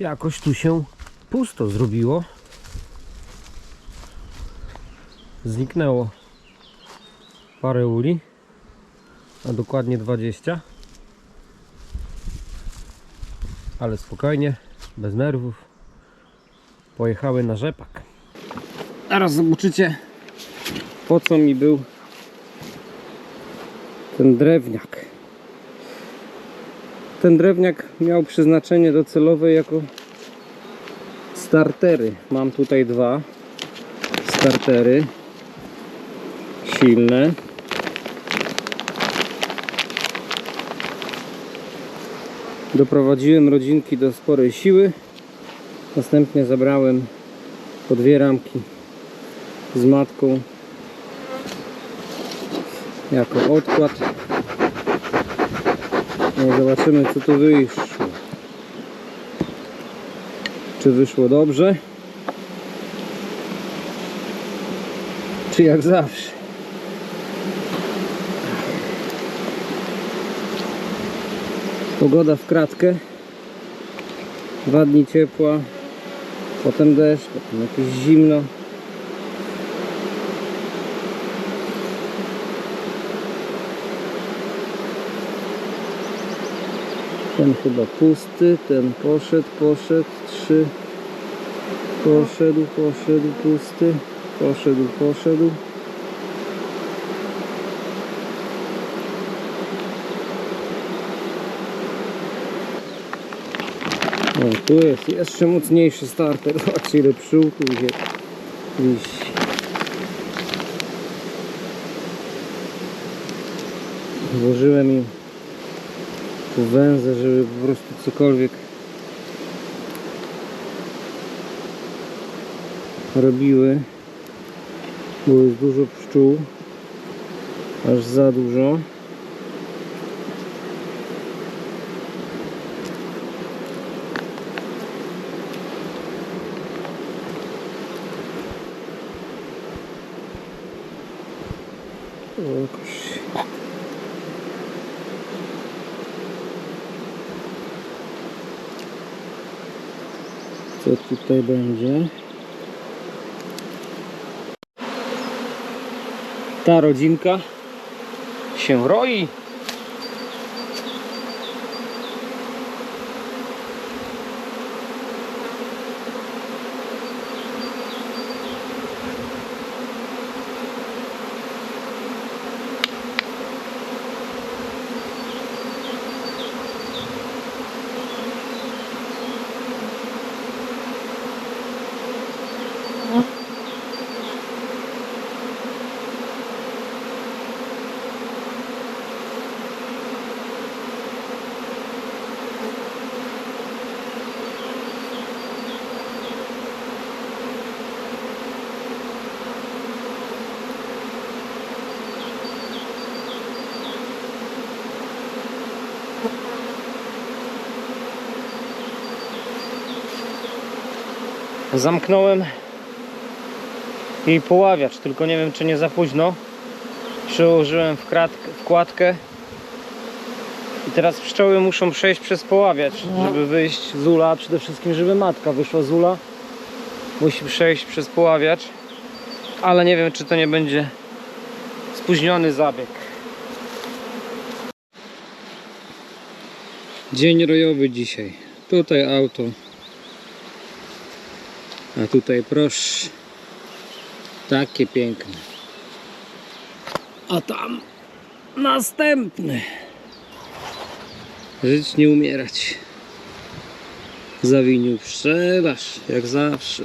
jakoś tu się pusto zrobiło. Zniknęło parę uli, a dokładnie 20. Ale spokojnie, bez nerwów. Pojechały na rzepak. Teraz zobaczycie, po co mi był ten drewniak. Ten drewniak miał przeznaczenie docelowe jako startery. Mam tutaj dwa startery silne. Doprowadziłem rodzinki do sporej siły. Następnie zabrałem po dwie ramki z matką jako odkład. No zobaczymy co tu wyszło. Czy wyszło dobrze? Czy jak zawsze? Pogoda w kratkę. Dwa dni ciepła, potem deszcz, potem jakieś zimno. Ten chyba pusty, ten poszedł, poszedł, trzy. Poszedł, poszedł, pusty. Poszedł, poszedł. O, tu jest jeszcze mocniejszy starter. Zobaczcie ile pszczółków idzie. Wisi. Włożyłem im węzę, żeby po prostu cokolwiek robiły. Było już dużo pszczół. Aż za dużo. Jakoś co tutaj będzie. Ta rodzinka się roi. Zamknąłem jej poławiacz, tylko nie wiem czy nie za późno. Przełożyłem w kratkę, wkładkę i teraz pszczoły muszą przejść przez poławiacz, żeby wyjść z ula, przede wszystkim żeby matka wyszła z ula. Musi przejść przez poławiacz, ale nie wiem czy to nie będzie spóźniony zabieg. Dzień rojowy dzisiaj. Tutaj auto a tutaj proszę. Takie piękne. A tam następny. Żyć nie umierać. Zawinił sprzedaż, jak zawsze.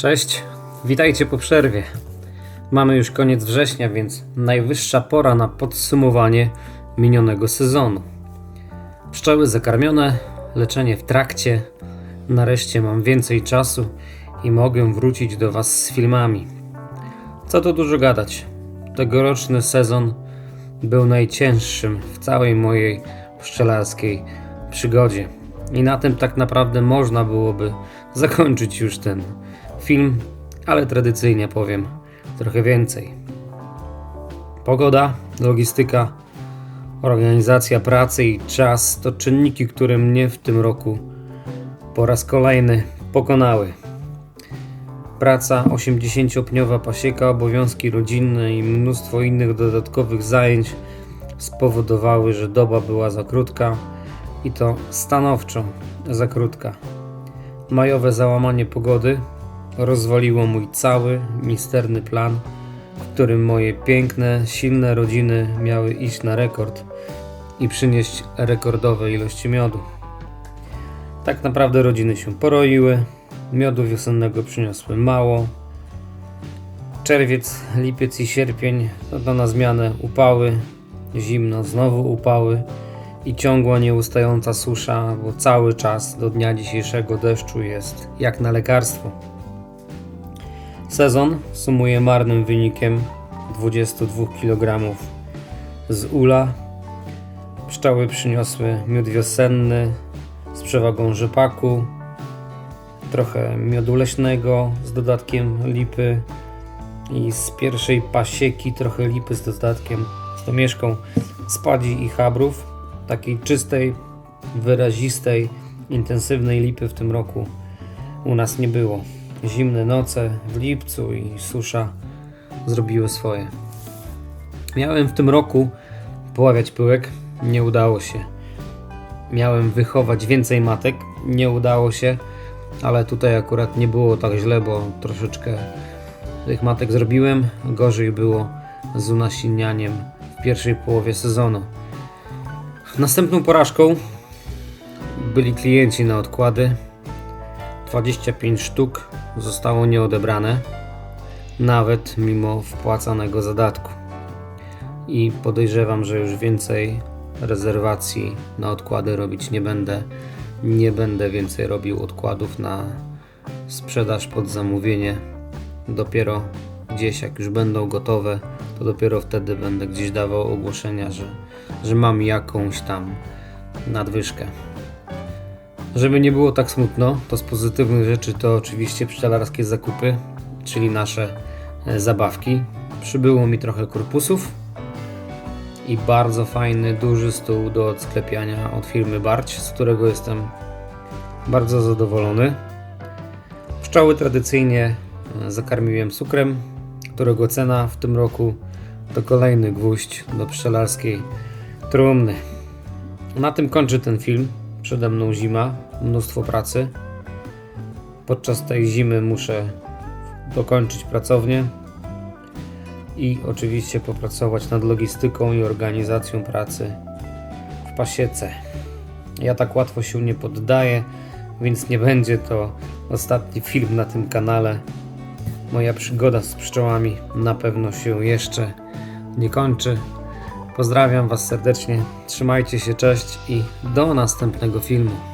Cześć, witajcie po przerwie. Mamy już koniec września, więc najwyższa pora na podsumowanie minionego sezonu. Pszczoły zakarmione, leczenie w trakcie. Nareszcie mam więcej czasu i mogę wrócić do Was z filmami. Co tu dużo gadać. Tegoroczny sezon był najcięższym w całej mojej pszczelarskiej przygodzie. I na tym tak naprawdę można byłoby zakończyć już ten film, ale tradycyjnie powiem trochę więcej. Pogoda, logistyka, organizacja pracy i czas to czynniki, które mnie w tym roku po raz kolejny pokonały. Praca 80-pniowa pasieka, obowiązki rodzinne i mnóstwo innych dodatkowych zajęć spowodowały, że doba była za krótka i to stanowczo za krótka. Majowe załamanie pogody rozwaliło mój cały misterny plan, w którym moje piękne, silne rodziny miały iść na rekord i przynieść rekordowe ilości miodu. Tak naprawdę rodziny się poroiły, miodu wiosennego przyniosły mało. Czerwiec, lipiec i sierpień to, to na zmianę upały, zimno znowu upały i ciągła nieustająca susza, bo cały czas do dnia dzisiejszego deszczu jest jak na lekarstwo. Sezon sumuje marnym wynikiem 22 kg z ula. Pszczoły przyniosły miód wiosenny z przewagą rzepaku, trochę miodu leśnego z dodatkiem lipy i z pierwszej pasieki trochę lipy z dodatkiem, z domieszką spadzi i chabrów. Takiej czystej, wyrazistej, intensywnej lipy w tym roku u nas nie było. Zimne noce w lipcu i susza zrobiły swoje. Miałem w tym roku poławiać pyłek, nie udało się. Miałem wychować więcej matek, nie udało się, ale tutaj akurat nie było tak źle, bo troszeczkę tych matek zrobiłem. Gorzej było z unasinianiem w pierwszej połowie sezonu. Następną porażką byli klienci na odkłady. 25 sztuk zostało nieodebrane, nawet mimo wpłacanego zadatku. I podejrzewam, że już więcej rezerwacji na odkłady robić nie będę. Nie będę więcej robił odkładów na sprzedaż pod zamówienie. Dopiero gdzieś, jak już będą gotowe, to dopiero wtedy będę gdzieś dawał ogłoszenia, że, że mam jakąś tam nadwyżkę. Żeby nie było tak smutno, to z pozytywnych rzeczy to oczywiście pszczelarskie zakupy, czyli nasze e, zabawki. Przybyło mi trochę korpusów i bardzo fajny, duży stół do odsklepiania od firmy Barć, z którego jestem bardzo zadowolony. Pszczoły tradycyjnie e, zakarmiłem cukrem, którego cena w tym roku to kolejny gwóźdź do pszczelarskiej trumny. Na tym kończę ten film. Przede mną zima, mnóstwo pracy. Podczas tej zimy muszę dokończyć pracownię i oczywiście popracować nad logistyką i organizacją pracy w pasiece. Ja tak łatwo się nie poddaję, więc nie będzie to ostatni film na tym kanale. Moja przygoda z pszczołami na pewno się jeszcze nie kończy. Pozdrawiam Was serdecznie, trzymajcie się, cześć i do następnego filmu.